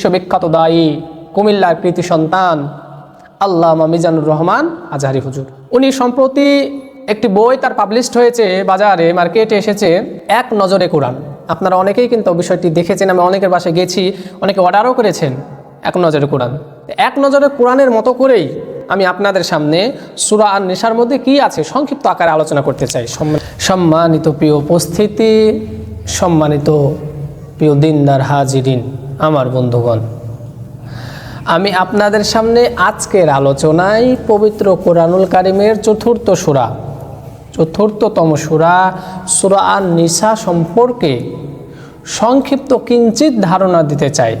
বিশ্ববিখ্যাত দায়ী কুমিল্লার কৃতি সন্তান আল্লামা মিজানুর রহমান আজহারি হুজুর। উনি সম্প্রতি একটি বই তার পাবলিশড হয়েছে, বাজারে, মার্কেটে এসেছে, এক নজরে কোরআন। আপনারা অনেকেই কিন্তু বিষয়টি দেখেছেন, আমি অনেকের বাসায় গেছি, অনেকে অর্ডারও করেছেন, এক নজরে কোরআন। এক নজরে কোরআনের মতো করেই আমি আপনাদের সামনে সুরা আর নেশার মধ্যে কি আছে সংক্ষিপ্ত আকারে আলোচনা করতে চাই। সম্মানিত প্রিয় উপস্থিতি, সম্মানিত প্রিয় দিনদার হাজিরিন। আমার বন্ধুগণ, আমি আপনাদের সামনে আজকের আলোচনায় পবিত্র কোরআনুল কারিমের চতুর্থ সুরা, চতুর্থতম সুরা সুরা আর নিশা সম্পর্কে সংক্ষিপ্ত কিঞ্চিত ধারণা দিতে চাই।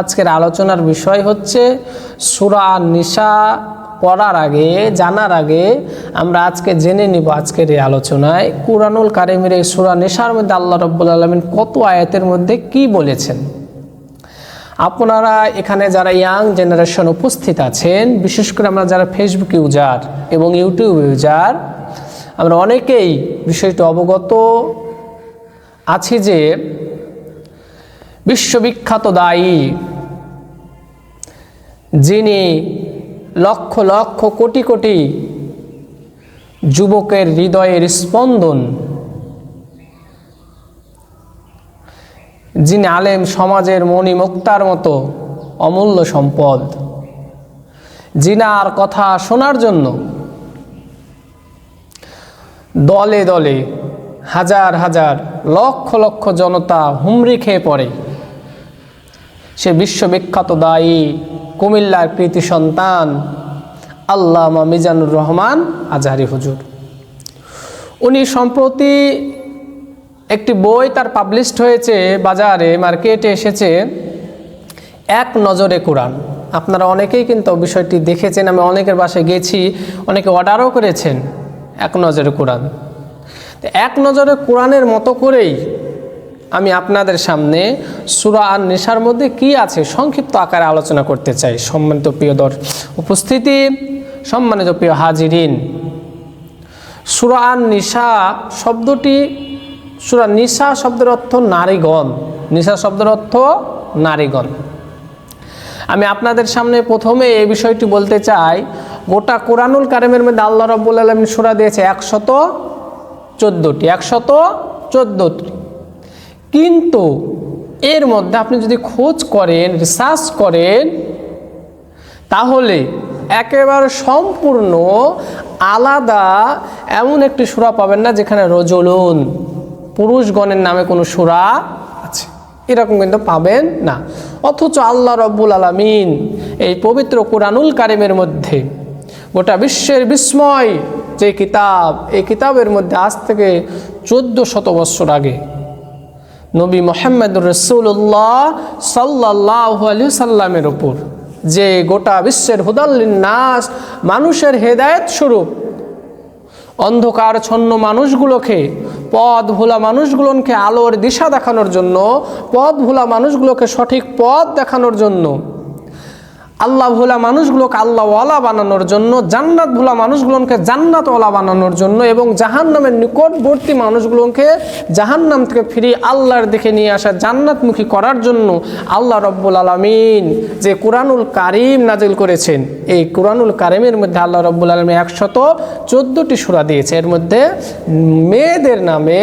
আজকের আলোচনার বিষয় হচ্ছে সুরা নিশা পড়ার আগে, জানার আগে আমরা আজকে জেনে নিব আজকের এই আলোচনায় কোরআনুল কারিমের এই সুরা নিশার মধ্যে আল্লাহ রব্বুল আলমিন কত আয়াতের মধ্যে কি বলেছেন। আপনারা এখানে যারা ইয়াং জেনারেশন উপস্থিত আছেন, বিশেষ করে আমরা যারা ফেসবুক ইউজার এবং ইউটিউব ইউজার আমরা অনেকেই বিষয়টি অবগত আছি যে বিশ্ববিখ্যাত দায়ী যিনি লক্ষ লক্ষ কোটি কোটি যুবকের হৃদয়ের স্পন্দন যিনি আলেম সমাজের মণি মুক্তার মতো অমূল্য সম্পদ। জিনার কথা শোনার জন্য দলে দলে হাজার হাজার লক্ষ লক্ষ জনতা হুমড়ি খেয়ে পড়ে। সে বিশ্ববিখ্যাত দায়ী কুমিল্লার কৃতি সন্তান আল্লামা মিজানুর রহমান আজহারি হুজুর। উনি সম্প্রতি একটি বই তার পাবলিশড হয়েছে, বাজারে মার্কেটে এসেছে, এক নজরে কোরআন। আপনারা অনেকেই কিন্তু বিষয়টি দেখেছেন, আমি অনেকের বাসায় গেছি, অনেকে অর্ডারও করেছেন, এক নজরে কোরআন। এক নজরে কোরআনের মতো করেই আমি আপনাদের সামনে সুরা আর নেশার মধ্যে কি আছে সংক্ষিপ্ত আকারে আলোচনা করতে চাই। সম্মানিত প্রিয় দর উপস্থিতি, সম্মানিত প্রিয় হাজিরিন, সুরা আর নিশা শব্দটি সুরা নিশা শব্দের অর্থ নারীগণ। নিশা শব্দের অর্থ নারীগণ। আমি আপনাদের সামনে প্রথমে এই বিষয়টি বলতে চাই, গোটা কোরআনুল কারিমের মধ্যে আল্লাহ রব্বুল আলমিন সুরা দিয়েছে একশত চোদ্দোটি একশত চোদ্দোটি। কিন্তু এর মধ্যে আপনি যদি খোঁজ করেন রিসার্চ করেন, তাহলে একেবারে সম্পূর্ণ আলাদা এমন একটি সুরা পাবেন না যেখানে রজলুন পুরুষগণের নামে কোনো সুরা আছে। এরকম কিন্তু পাবেন না। অথচ আল্লাহ রব্বুল আলমিন এই পবিত্র কোরআনুল কারিমের মধ্যে গোটা বিশ্বের বিস্ময় যে কিতাব, এই কিতাবের মধ্যে আজ থেকে চোদ্দ শত বৎসর আগে নবী মোহাম্মদ রসুল্লাহ সাল্লাহ আলী সাল্লামের ওপর যে গোটা বিশ্বের নাস, মানুষের হেদায়েত স্বরূপ অন্ধকার ছন্ন মানুষগুলোকে পথ ভোলা মানুষগুলোকে আলোর দিশা দেখানোর জন্য পদ ভোলা মানুষগুলোকে সঠিক পথ দেখানোর জন্য। আল্লাহ ভোলা মানুষগুলোকে আল্লাহওয়ালা বানানোর জন্য, জান্নাত ভোলা মানুষগুলোকে জান্নাতওয়ালা বানানোর জন্য এবং জাহান্নামের নিকটবর্তী মানুষগুলোকে জাহান্নাম থেকে ফিরিয়ে আল্লাহর দিকে নিয়ে আসা জান্নাতমুখী করার জন্য আল্লাহ রব্বুল আলমিন যে কোরআনুল কারিম নাজিল করেছেন, এই কোরআনুল কারিমের মধ্যে আল্লাহ রব্বুল আলমী একশত চোদ্দোটি সুরা দিয়েছে। এর মধ্যে মেয়েদের নামে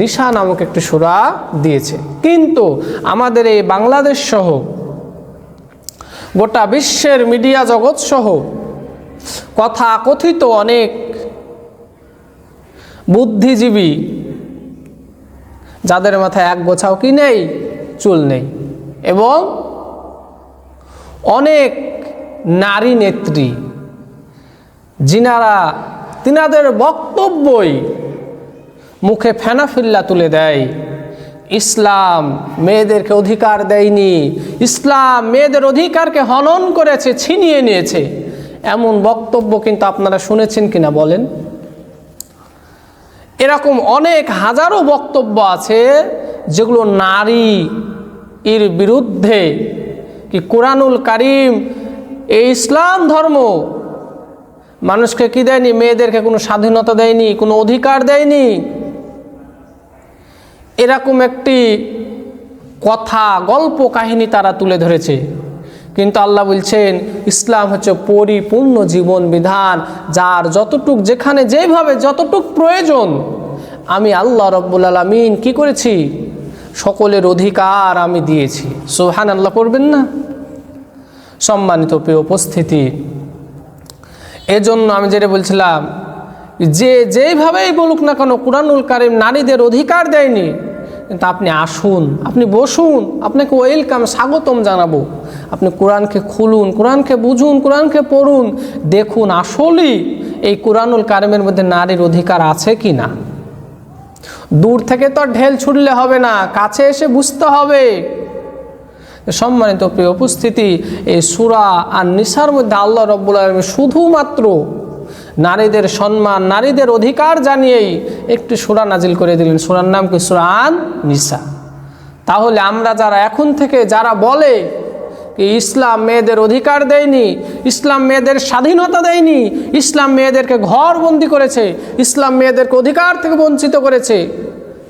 নিশা নামক একটি সুরা দিয়েছে। কিন্তু আমাদের এই বাংলাদেশ সহ গোটা বিশ্বের মিডিয়া জগৎ সহ কথা কথিত অনেক বুদ্ধিজীবী, যাদের মাথায় এক গোছাও কি নেই, চুল নেই এবং অনেক নারী নেত্রী, যিনারা তিনাদের বক্তব্যই মুখে ফেনাফিল্লা তুলে দেয়। ইসলাম মেয়েদেরকে অধিকার দেয়নি। ইসলাম মেয়েদের অধিকারকে হনন করেছে, ছিনিয়ে নিয়েছে। এমন বক্তব্য কিন্তু আপনারা শুনেছেন কিনা বলেন? এরকম অনেক হাজারো বক্তব্য আছে যেগুলো নারী এর বিরুদ্ধে কি কোরআনুল কারিম, এই ইসলাম ধর্ম মানুষকে কি দেয়নি? মেয়েদেরকে কোনো স্বাধীনতা দেয়নি, কোনো অধিকার দেয়নি। এরকম একটি কথা, গল্প কাহিনী তারা তুলে ধরেছে। কিন্তু আল্লাহ বলছেন, ইসলাম হচ্ছে পরিপূর্ণ জীবন বিধান, যার যতটুক যেখানে যেভাবে যতটুক প্রয়োজন, আমি আল্লাহ রব্বুল আলমিন কি করেছি? সকলের অধিকার আমি দিয়েছি। সোহান আল্লাহ করবেন না? সম্মানিত প্রিয় উপস্থিতি, এজন্য আমি যেটা বলছিলাম যে যেইভাবেই বলুক না কেন কুরআনুল কারিম নারীদের অধিকার দেয়নি। কিন্তু আপনি আসুন, আপনি বসুন, আপনাকে ওয়েলকাম, স্বাগতম জানাব। আপনি কোরআনকে খুলুন, কোরআনকে বুঝুন, কোরআনকে পড়ুন, দেখুন আসলেই এই কোরআনুল কারিমের মধ্যে নারীর অধিকার আছে কি না দূর থেকে তো ঢেল ছুটলে হবে না, কাছে এসে বুঝতে হবে। সম্মানিত প্রিয় উপস্থিতি, এই সুরা আর নিসার মধ্যে আল্লাহ রব্বুল আলমী শুধুমাত্র নারীদের সম্মান, নারীদের অধিকার জানিয়েই একটি সুরা নাজিল করে দিলেন। সুরার নাম কি? সুরান নিসা তাহলে আমরা যারা এখন থেকে যারা বলে কি ইসলাম মেয়েদের অধিকার দেয়নি, ইসলাম মেয়েদের স্বাধীনতা দেয়নি, ইসলাম মেয়েদেরকে ঘর বন্দি করেছে, ইসলাম মেয়েদেরকে অধিকার থেকে বঞ্চিত করেছে,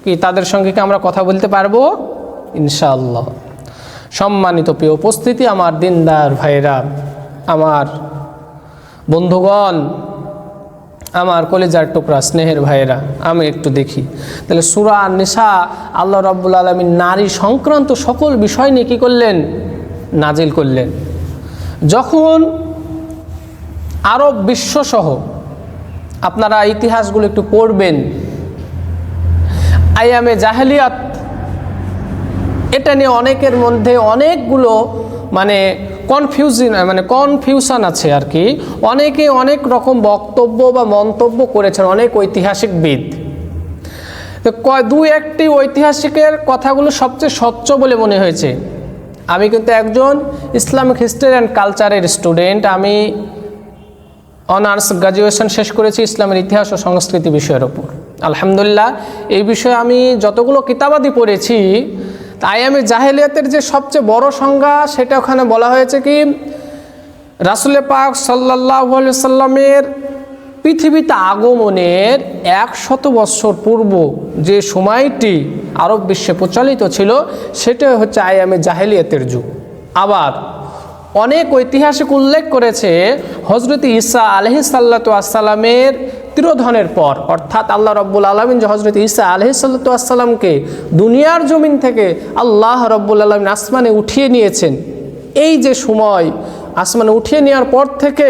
কি তাদের সঙ্গে কি আমরা কথা বলতে পারব? ইনশাআল্লাহ। সম্মানিত প্রিয় উপস্থিতি, আমার দিনদার ভাইরা আমার বন্ধুগণ আমার কলেজার টুকরা, স্নেহের ভাইয়েরা, আমি একটু দেখি। তাহলে সুরা নিশা আল্লাহ রাব্বুল আলমী নারী সংক্রান্ত সকল বিষয় নিয়ে কী করলেন? নাজিল করলেন। যখন আরব বিশ্বসহ আপনারা ইতিহাসগুলো একটু পড়বেন আয়ামে জাহেলিয়াত, এটা নিয়ে অনেকের মধ্যে অনেকগুলো মানে কনফিউজিন মানে কনফিউশন আছে আর কি। অনেকে অনেক রকম বক্তব্য বা মন্তব্য করেছেন, অনেক ঐতিহাসিকবিদ তো দু একটি ঐতিহাসিকের কথাগুলো সবচেয়ে স্বচ্ছ বলে মনে হয়েছে। আমি কিন্তু একজন ইসলামিক হিস্ট্রি অ্যান্ড কালচারের স্টুডেন্ট। আমি অনার্স গ্রাজুয়েশন শেষ করেছি ইসলামের ইতিহাস ও সংস্কৃতি বিষয়ের ওপর। আলহামদুলিল্লাহ, এই বিষয়ে আমি যতগুলো কিতাবাদি পড়েছি আমি জাহেলিয়াতের যে সবচেয়ে বড় সংজ্ঞা, সেটা ওখানে বলা হয়েছে কি, রাসুলে পাক সাল্লাহ সাল্লামের পৃথিবীতে আগমনের একশত বৎসর পূর্ব যে সময়টি আরব বিশ্বে প্রচলিত ছিল সেটা হচ্ছে আয়ামে জাহেলিয়াতের যুগ। আবার অনেক ঐতিহাসিক উল্লেখ করেছে হজরত ঈসা আলহি সাল্লাতু আসসালামের তিরোধনের পর। অর্থাৎ আল্লাহ রব্বুল আলমিন যে হজরত ঈসা আলহি সাল্লাতু আসসালামকে দুনিয়ার জমিন থেকে আল্লাহ রব্বুল আলমিন আসমানে উঠিয়ে নিয়েছেন। এই যে সময় আসমানে উঠিয়ে নেওয়ার পর থেকে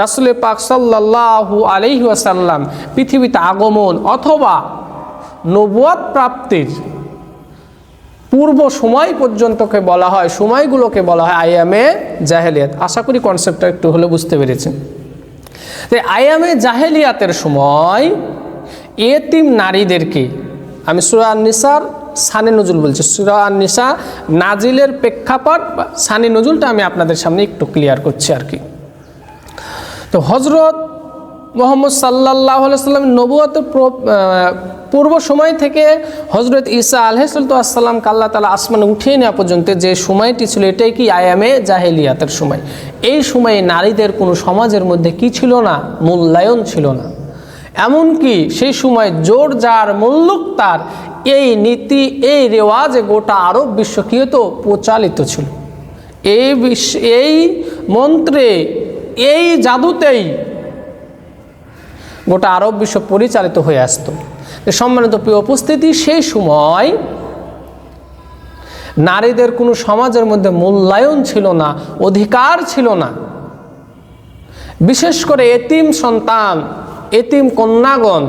রাসুলে পাক সাল্লাহু আলহি আসাল্লাম পৃথিবীতে আগমন অথবা নবুয়াদ প্রাপ্তির পূর্ব সময় পর্যন্তকে বলা হয়, সময়গুলোকে বলা হয় আইয়ামে জাহেলিয়াত। আশা করি কনসেপ্টটা একটু হলে বুঝতে পেরেছেন। তো আইয়ামে জাহেলিয়াতের সময় এতিম নারীদেরকে, আমি সুরান নিসার সানে নজুল বলছি সুরান নিসা নাজিলের প্রেক্ষাপট সানি নজুলটা আমি আপনাদের সামনে একটু ক্লিয়ার করছি আর কি। তো হজরত মোহাম্মদ সাল্লাহ সাল্লাম নবুয়তের পূর্ব সময় থেকে হজরত ঈসা আলহামসাল্লাম কাল্লা তালা আসমানে উঠিয়ে নেওয়া পর্যন্ত যে সময়টি ছিল, এটাই কি আয়ামে জাহেলিয়াতের সময়? এই সময়ে নারীদের কোনো সমাজের মধ্যে কি ছিল না? মূল্যায়ন ছিল না। এমনকি সেই সময় জোর যার মল্লুক তার, এই নীতি, এই রেওয়াজে গোটা আরব বিশ্ব কী হতো প্রচালিত ছিল। এই বিশ্ব, এই মন্ত্রে, এই জাদুতেই গোটা আরব বিশ্ব পরিচালিত হয়ে আসতো। সম্মানিত প্রিয় উপস্থিতি, সেই সময় নারীদের কোনো সমাজের মধ্যে মূল্যায়ন ছিল না, অধিকার ছিল না। বিশেষ করে এতিম সন্তান, এতিম কন্যাগণ,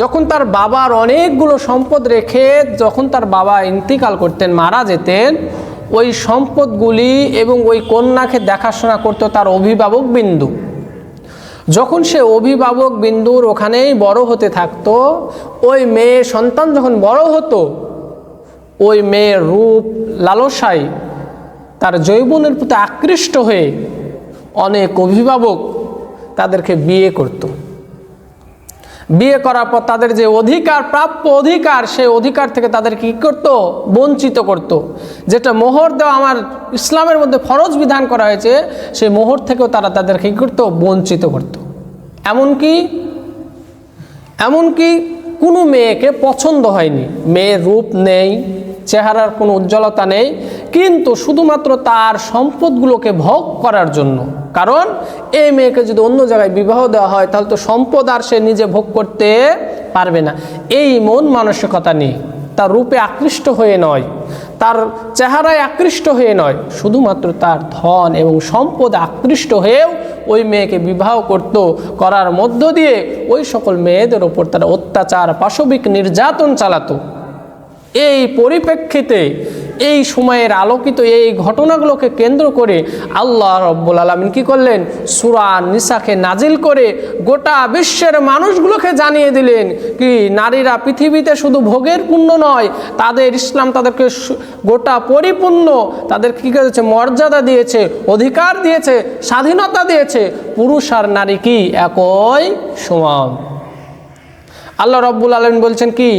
যখন তার বাবার অনেকগুলো সম্পদ রেখে, যখন তার বাবা ইন্তিকাল করতেন, মারা যেতেন, ওই সম্পদগুলি এবং ওই কন্যাকে দেখাশোনা করতো তার অভিভাবক বিন্দু। যখন সে অভিভাবক বিন্দুর ওখানেই বড় হতে থাকতো, ওই মেয়ে সন্তান যখন বড় হতো, ওই মেয়ের রূপ লালসাই তার যৌবনের প্রতি আকৃষ্ট হয়ে অনেক অভিভাবক তাদেরকে বিয়ে করত। বিয়ে করার পর তাদের যে অধিকার, প্রাপ্য অধিকার, সেই অধিকার থেকে তাদের কি করত? বঞ্চিত করত। যেটা মোহর দেওয়া আমার ইসলামের মধ্যে ফরজ বিধান করা হয়েছে, সেই মোহর থেকেও তারা তাদেরকে কী করত? বঞ্চিত করত। এমনকি এমনকি কোনো মেয়েকে পছন্দ হয়নি। মেয়ের রূপ নেই, চেহারার কোনো উজ্জ্বলতা নেই কিন্তু শুধুমাত্র তার সম্পদগুলোকে ভোগ করার জন্য। কারণ এই মেয়েকে যদি অন্য জায়গায় বিবাহ দেওয়া হয়, তাহলে তো সম্পদ আর সে নিজে ভোগ করতে পারবে না। এই মন মানসিকতা নেই। তার রূপে আকৃষ্ট হয়ে নয়। তার চেহারায় আকৃষ্ট হয়ে নয়। শুধুমাত্র তার ধন এবং সম্পদ আকৃষ্ট হয়েও ওই মেয়েকে বিবাহ করত, করার মধ্য দিয়ে ওই সকল মেয়েদের ওপর তারা অত্যাচার, পাশবিক নির্যাতন চালাতো। এই পরিপ্রেক্ষিতে এই সময়ের আলোকিত এই ঘটনাগুলোকে কেন্দ্র করে আল্লাহ রব্বুল আলমিন কী করলেন? সুরা নিসাকে নাজিল করে গোটা বিশ্বের মানুষগুলোকে জানিয়ে দিলেন কি, নারীরা পৃথিবীতে শুধু ভোগের পূর্ণ নয়, তাদের ইসলাম তাদেরকে গোটা পরিপূর্ণ তাদের কী করেছে? মর্যাদা দিয়েছে, অধিকার দিয়েছে, স্বাধীনতা দিয়েছে। পুরুষ আর নারী কি একই সমান? আল্লাহ রব্বুল আলম বলছেন কি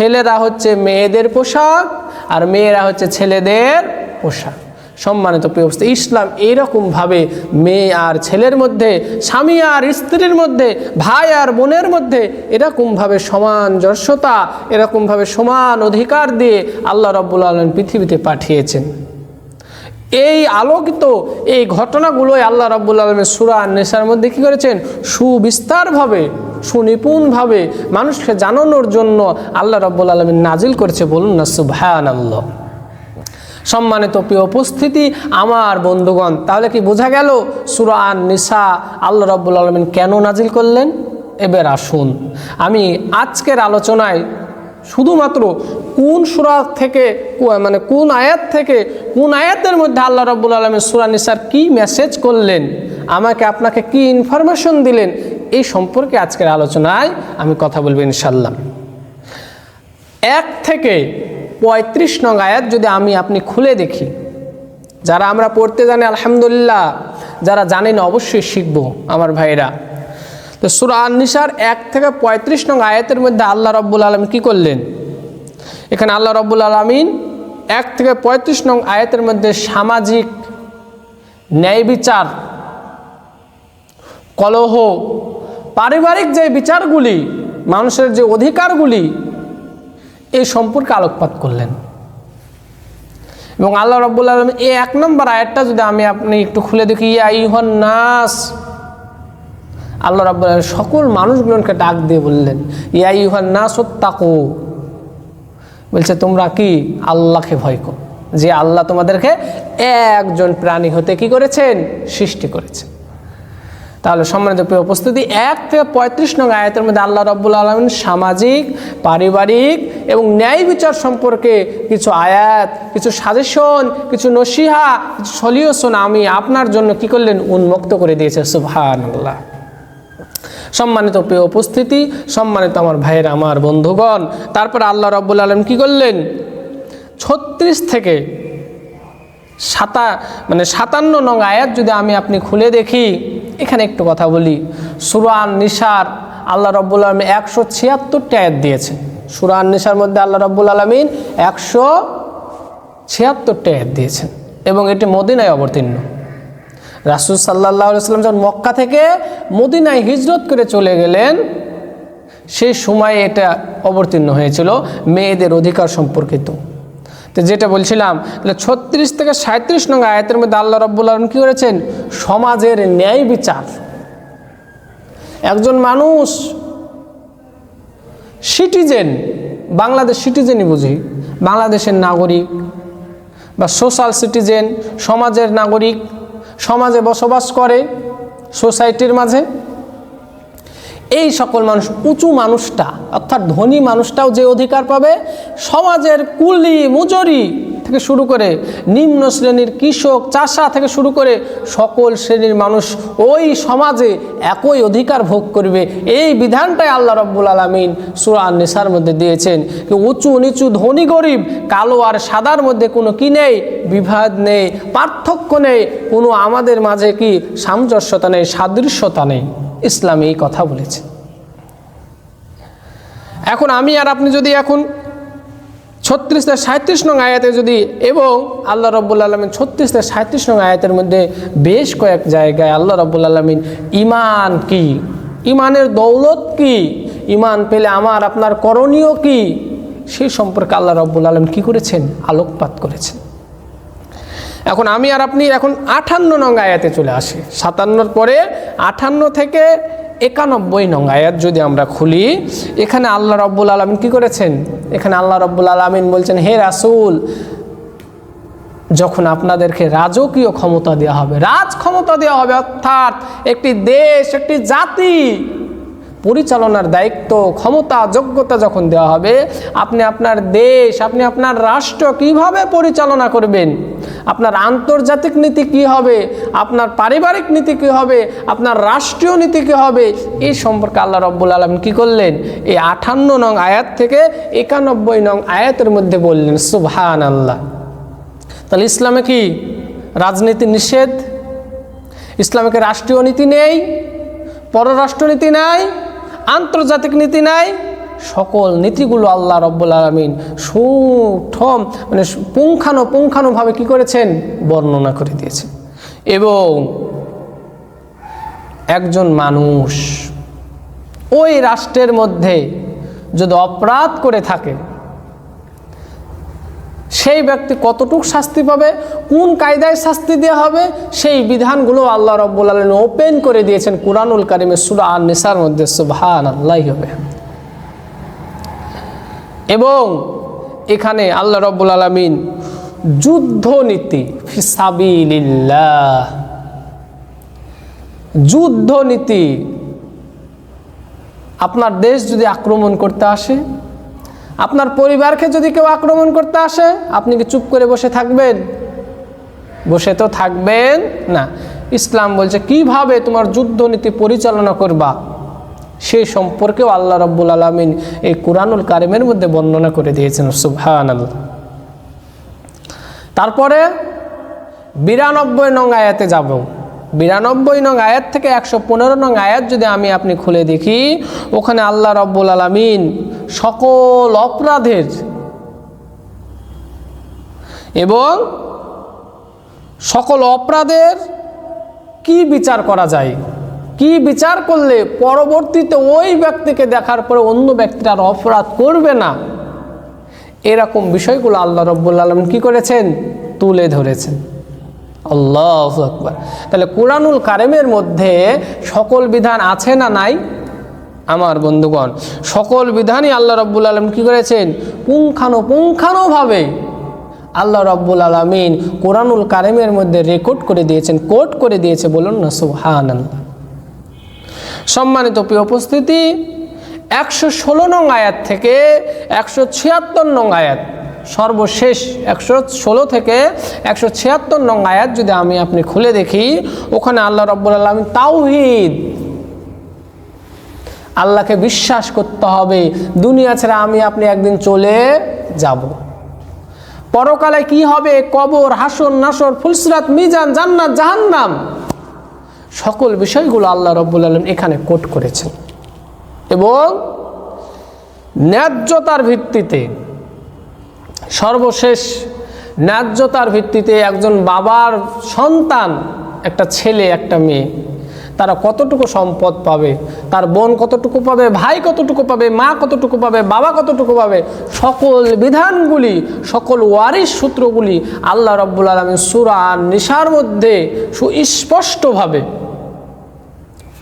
ছেলেরা হচ্ছে মেয়েদের পোশাক আর মেয়েরা হচ্ছে ছেলেদের পোশাক। সম্মানিত প্রিয় ইসলাম এইরকমভাবে মেয়ে আর ছেলের মধ্যে, স্বামী আর স্ত্রীর মধ্যে, ভাই আর বোনের মধ্যে এরকমভাবে সমান সমানজস্যতা এরকমভাবে সমান অধিকার দিয়ে আল্লাহ রব্বুল আলম পৃথিবীতে পাঠিয়েছেন। এই আলোকিত এই ঘটনাগুলোই আল্লাহ রাব্বুল আলমের সুরা নেশার মধ্যে কী করেছেন? সুবিস্তারভাবে, সুনিপুণভাবে মানুষকে জানানোর জন্য আল্লাহ রাব্বুল আলমিন নাজিল করেছে। বলুন না সুভায়ান আল্লাহ সম্মানিত প্রিয় উপস্থিতি, আমার বন্ধুগণ, তাহলে কি বোঝা গেল সুরান নিসা আল্লাহ রাব্বুল আলমিন কেন নাজিল করলেন? এবার আসুন। আমি আজকের আলোচনায় শুধুমাত্র কোন সুরা থেকে মানে কোন আয়াত থেকে, কোন আয়াতের মধ্যে আল্লাহ রব্বুল আলমের সুরা নিসার কী মেসেজ করলেন, আমাকে আপনাকে কি ইনফরমেশন দিলেন, এই সম্পর্কে আজকের আলোচনায় আমি কথা বলব ইনশাল্লাহ এক থেকে পঁয়ত্রিশ নং আয়াত যদি আমি আপনি খুলে দেখি, যারা আমরা পড়তে জানি, আলহামদুলিল্লাহ, যারা জানেন অবশ্যই শিখব, আমার ভাইরা। তো সুরা নিসার এক থেকে পঁয়ত্রিশ নং আয়াতের মধ্যে আল্লাহ রব্বুল আলম কি করলেন? এখানে আল্লাহ রব্বুল আলমিন এক থেকে পঁয়ত্রিশ নং আয়াতের মধ্যে সামাজিক ন্যায় বিচার, কলহ, পারিবারিক যে বিচারগুলি, মানুষের যে অধিকারগুলি, এই সম্পর্কে আলোকপাত করলেন। এবং আল্লাহ রব্বুল আলম এই এক নম্বর আয়াতটা যদি আমি আপনি একটু খুলে দেখি, ইয়া ইহন নাস আল্লাহ রাব্বুল সকল মানুষগুলোকে ডাক দিয়ে বললেন, ইয়া ইউহান না সত্তাকু বলছে, তোমরা কি আল্লাহকে ভয় কর? যে আল্লাহ তোমাদেরকে একজন প্রাণী হতে কি করেছেন? সৃষ্টি করেছেন। তাহলে সম্মানিত প্রিয় উপস্থিতি, এক থেকে পঁয়ত্রিশ নং আয়াতের মধ্যে আল্লাহ রব্বুল আলমিন সামাজিক, পারিবারিক এবং ন্যায় বিচার সম্পর্কে কিছু আয়াত, কিছু সাজেশন, কিছু নসিহা, কিছু সলিউশন আমি আপনার জন্য কি করলেন? উন্মুক্ত করে দিয়েছে সুবহান আল্লাহ সম্মানিত প্রিয় উপস্থিতি, সম্মানিত আমার ভাইয়ের, আমার বন্ধুগণ। তারপর আল্লাহ রব্বুল আলম কি করলেন? ছত্রিশ থেকে সাতা মানে সাতান্ন নং আয়াত যদি আমি আপনি খুলে দেখি, এখানে একটু কথা বলি। সুরান নিসার আল্লাহ রব্বুল আলমী একশো ছিয়াত্তরটি আয়াত দিয়েছে। সুরান নিসার মধ্যে আল্লাহ রব্বুল আলমিন একশো ছিয়াত্তরটি আয়াত দিয়েছেন এবং এটি মদিনায় অবতীর্ণ। রাসুল সাল্লাহ সাল্লাম যখন মক্কা থেকে মদিনায় হিজরত করে চলে গেলেন সেই সময়ে এটা অবতীর্ণ হয়েছিল, মেয়েদের অধিকার সম্পর্কিত। তো যেটা বলছিলাম, তাহলে ছত্রিশ থেকে সাঁত্রিশ নং আয়াতের মধ্যে আল্লাহ রব্বুল আলম কী করেছেন? সমাজের ন্যায় বিচার। একজন মানুষ সিটিজেন বাংলাদেশ সিটিজেনই বুঝি, বাংলাদেশের নাগরিক বা সোশ্যাল সিটিজেন সমাজের নাগরিক সমাজে বসবাস করে সোসাইটির মাঝে। এই সকল মানুষ, উঁচু মানুষটা, অর্থাৎ ধনী মানুষটাও যে অধিকার পাবে, সমাজের কুলি, মুজরি থেকে শুরু করে নিম্ন শ্রেণির কৃষক, চাষা থেকে শুরু করে সকল শ্রেণির মানুষ ওই সমাজে একই অধিকার ভোগ করবে। এই বিধানটাই আল্লাহ রব্বুল আলমিন সুরান নেশার মধ্যে দিয়েছেন উঁচু, নিচু, ধনী, গরিব, কালো আর সাদার মধ্যে কোনো কি নেই? বিভাদ নেই, পার্থক্য নেই, কোনো আমাদের মাঝে কি সামঞ্জস্যতা নেই, সাদৃশ্যতা নেই। ইসলাম এই কথা বলেছে। এখন আমি আর আপনি যদি এখন ছত্রিশ থেকে সাঁত্রিশ নং আয়াতে যদি এবং আল্লাহ রব্বুল আলমিন ছত্রিশ থেকে সাঁত্রিশ নং আয়াতের মধ্যে বেশ কয়েক জায়গায় আল্লাহ রব্বুল আলমিন ইমান কি? ইমানের দৌলত কি? ইমান পেলে আমার, আপনার করণীয় কি? সে সম্পর্কে আল্লাহ রব্বুল আলম কী করেছেন? আলোকপাত করেছেন। এখন আমি আর আপনি এখন আঠান্ন নং আয়াতে চলে আসি। সাতান্নর পরে আঠান্ন থেকে একানব্বই নং আয়াত যদি আমরা খুলি, এখানে আল্লাহ রব্বুল আলমিন কি করেছেন? এখানে আল্লাহ রব্বুল আলমিন বলছেন, হে রাসুল, যখন আপনাদেরকে রাজকীয় ক্ষমতা দেওয়া হবে রাজ ক্ষমতা দেওয়া হবে, অর্থাৎ একটি দেশ, একটি জাতি পরিচালনার দায়িত্ব, ক্ষমতা, যোগ্যতা যখন দেওয়া হবে, আপনি আপনার দেশ, আপনি আপনার রাষ্ট্র কীভাবে পরিচালনা করবেন? আপনার আন্তর্জাতিক নীতি কি হবে? আপনার পারিবারিক নীতি কি হবে? আপনার রাষ্ট্রীয় নীতি কি হবে? এই সম্পর্কে আল্লাহ রব্বুল আলম কি করলেন? এই আঠান্ন নং আয়াত থেকে একানব্বই নং আয়াতের মধ্যে বললেন সুবহান আল্লাহ তাহলে ইসলামে কি রাজনীতি নিষেধ? ইসলামে কি রাষ্ট্রীয় নীতি নেই? পররাষ্ট্রনীতি নাই? আন্তর্জাতিক নীতি নাই, সকল নীতিগুলো আল্লাহ রব্বুল আলমিন সুঠম মানে পুঙ্খানো পুঙ্খানুভাবে কি করেছেন? বর্ণনা করে দিয়েছেন। এবং একজন মানুষ ওই রাষ্ট্রের মধ্যে যদি অপরাধ করে থাকে সেই ব্যক্তি কতটুক শাস্তি পাবে, কোন কায়দায় শাস্তি দেওয়া হবে, সেই বিধানগুলো আল্লাহ রব্বুল আলম ওপেন করে দিয়েছেন কুরআনুল কারিমের সুরা আর নিসার মধ্যে সুবহান আল্লাহ হবে। এবং এখানে আল্লাহ রব্বুল আলমিন যুদ্ধনীতি ফিসাবিল্লাহ যুদ্ধনীতি, আপনার দেশ যদি আক্রমণ করতে আসে আপনার পরিবারকে যদি কেউ আক্রমণ করতে আসে, আপনি কি চুপ করে বসে থাকবেন? বসে তো থাকবেন না। ইসলাম বলছে, কীভাবে তোমার যুদ্ধনীতি পরিচালনা করবা? সেই সম্পর্কেও আল্লাহ রব্বুল আলমিন এই কোরআনুল কারিমের মধ্যে বর্ণনা করে দিয়েছেন সুবহান তারপরে বিরানব্বই নং আয়াতে যাব। বিরানব্বই নং আয়াত থেকে একশো পনেরো নং আয়াত যদি আমি আপনি খুলে দেখি, ওখানে আল্লাহ রব্বুল আলমিন সকল অপরাধের এবং সকল অপরাধের কি বিচার করা যায়? কি বিচার করলে পরবর্তীতে ওই ব্যক্তিকে দেখার পরে অন্য ব্যক্তিরা আর অপরাধ করবে না? এরকম বিষয়গুলো আল্লাহ রব্বুল আলম কি করেছেন? তুলে ধরেছেন। আল্লাহ আকবার। তাহলে কোরআনুল কারেমের মধ্যে সকল বিধান আছে না নাই? আমার বন্ধুগণ, সকল বিধানই আল্লাহ রব্বুল আলম কি করেছেন? পুঙ্খানো পুঙ্খানোভাবে আল্লাহ রব্বুল আলমিন কোরআনুল কারেমের মধ্যে রেকর্ড করে দিয়েছেন কোট করে দিয়েছে, বলুন না সুহান সম্মানিত প্রিয় উপস্থিতি, একশো ষোলো নং আয়াত থেকে একশো ছিয়াত্তর নং আয়াত সর্বশেষ একশো ষোলো থেকে একশো ছিয়াত্তর নং আয়াত যদি আমি আপনি খুলে দেখি, ওখানে আল্লাহ রব্বুল আলমিন তাওহিদ। আল্লাহকে বিশ্বাস করতে হবে, দুনিয়া ছাড়া আমি আপনি একদিন চলে যাব। পরকালে কি হবে? কবর হাসন নাসর, ফুলসরাত, মিজান, জান্নাত, জাহান্নাম। সকল বিষয়গুলো আল্লাহ রব্বুল আলম এখানে কোট করেছেন। এবং ন্যায্যতার ভিত্তিতে সর্বশেষ ন্যায্যতার ভিত্তিতে একজন বাবার সন্তান, একটা ছেলে, একটা মেয়ে, তারা কতটুকু সম্পদ পাবে? তার বোন কতটুকু পাবে? ভাই কতটুকু পাবে? মা কতটুকু পাবে? বাবা কতটুকু পাবে? সকল বিধানগুলি, সকল ওয়ারিশ সূত্রগুলি আল্লাহ রব্বুল আলমী সুরা নিশার মধ্যে সুস্পষ্টভাবে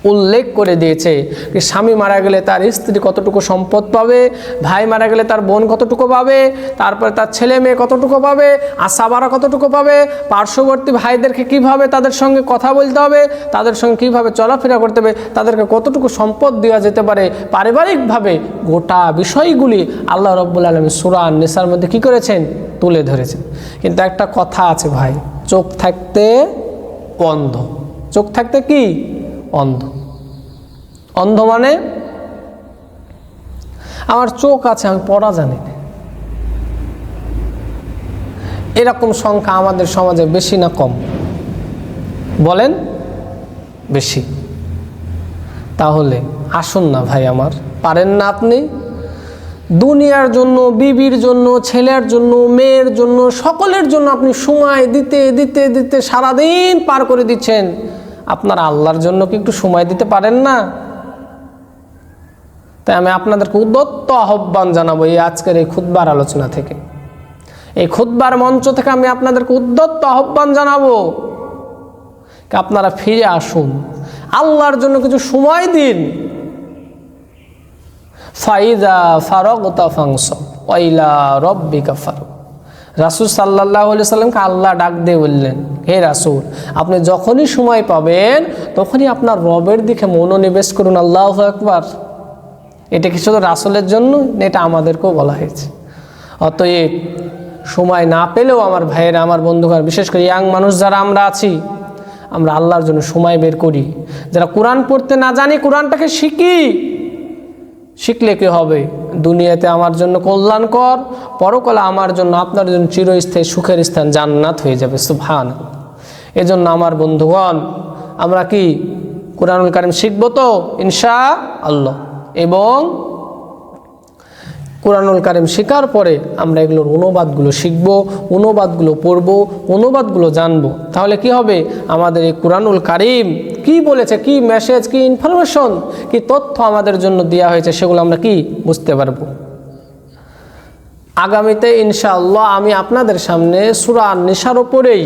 উল্লেখ করে দিয়েছে স্বামী মারা গেলে তার স্ত্রী কতটুকু সম্পদ পাবে, ভাই মারা গেলে তার বোন কতটুকু পাবে, তারপরে তার ছেলে মেয়ে কতটুকু পাবে আশাবারা কতটুকু পাবে, পার্শ্ববর্তী ভাইদেরকে কীভাবে তাদের সঙ্গে কথা বলতে হবে, তাদের সঙ্গে কীভাবে চলাফেরা করতে হবে, তাদেরকে কতটুকু সম্পদ দেওয়া যেতে পারে, পারিবারিকভাবে গোটা বিষয়গুলি আল্লাহ রব্বুল আলমী সুরান নেশার মধ্যে কি করেছেন? তুলে ধরেছেন। কিন্তু একটা কথা আছে ভাই, চোখ থাকতে অন্ধ চোখ থাকতে কি? অন্ধ। অন্ধ মানে আমার চোখ আছে, আমি পড়া জানি না। এরকম সংখ্যা আমাদের সমাজে বেশি না কম? বলেন, বেশি। তাহলে আসুন না ভাই আমার, পারেন না আপনি? দুনিয়ার জন্য, বিবির জন্য, ছেলের জন্য, মেয়ের জন্য, সকলের জন্য আপনি সময় দিতে দিতে দিতে সারাদিন পার করে দিচ্ছেন। আপনার আল্লাহর জন্য কি একটু সময় দিতে পারেন না? তাই আমি আপনাদেরকে উদ্যত্ত আহ্বান জানাব এই আজকের এই খুদ্বার আলোচনা থেকে। এই খুদ্বার মঞ্চ থেকে আমি আপনাদেরকে উদ্যত্ত আহ্বান জানাব আপনারা ফিরে আসুন, আল্লাহর জন্য কিছু সময় দিন। ফাইদা ফারগতা ফাংস ওয়াইলা রব্বিকা ফারুক। রাসুল সাল্লাহ সাল্লামকে আল্লাহ ডাক দিয়ে বললেন, হে রাসুল, আপনি যখনই সময় পাবেন, তখনই আপনার রবের দিকে মনোনিবেশ করুন, আল্লাহ একবার এটা কি শুধু রাসুলের জন্য? এটা আমাদেরকেও বলা হয়েছে। অতএব সময় না পেলেও আমার ভাইয়েরা, আমার বন্ধুগণ, বিশেষ করে ইয়াং মানুষ যারা আমরা আছি, আমরা আল্লাহর জন্য সময় বের করি। যারা কোরআন পড়তে না জানি, কোরআনটাকে শিখি। শিখলে কি হবে? দুনিয়াতে আমার জন্য কল্যাণকর, পরকালে আমার জন্য আপনার জন্য চিরস্থায়ী সুখের স্থান জান্নাত হয়ে যাবে সুভান এজন্য আমার বন্ধুগণ, আমরা কি কোরআনুল কারিম শিখব তো? ইনশা আল্লাহ এবং কোরআনুল কারিম শেখার পরে আমরা এগুলোর অনুবাদগুলো শিখব, অনুবাদগুলো পড়ব, অনুবাদগুলো জানব। তাহলে কি হবে? আমাদের এই কোরআনুল কারিম কি বলেছে, কি মেসেজ কি ইনফরমেশন কি তথ্য আমাদের জন্য দেওয়া হয়েছে সেগুলো আমরা কি বুঝতে পারব? আগামীতে ইনশাআল্লাহ আমি আপনাদের সামনে সুরা নিশার ওপরেই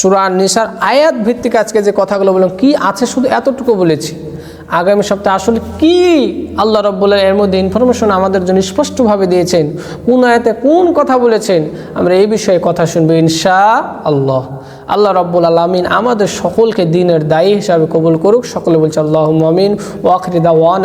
সুরা নিশার আয়াত ভিত্তিক আজকে যে কথাগুলো বললাম, কি আছে শুধু এতটুকু বলেছি। আগামী সপ্তাহে আসলে কি আল্লাহ রব্বুল্লাহ এর মধ্যে ইনফরমেশন আমাদের জন্য স্পষ্টভাবে দিয়েছেন? কোন আয়াতে কোন কথা বলেছেন? আমরা এই বিষয়ে কথা শুনব ইনশা আল্লাহ আল্লাহ রব্বুল আলমিন আমাদের সকলকে দিনের দায়ী হিসাবে কবুল করুক। সকলে বলছে আল্লাহ মমিন ওয়াকরিদা ওয়ান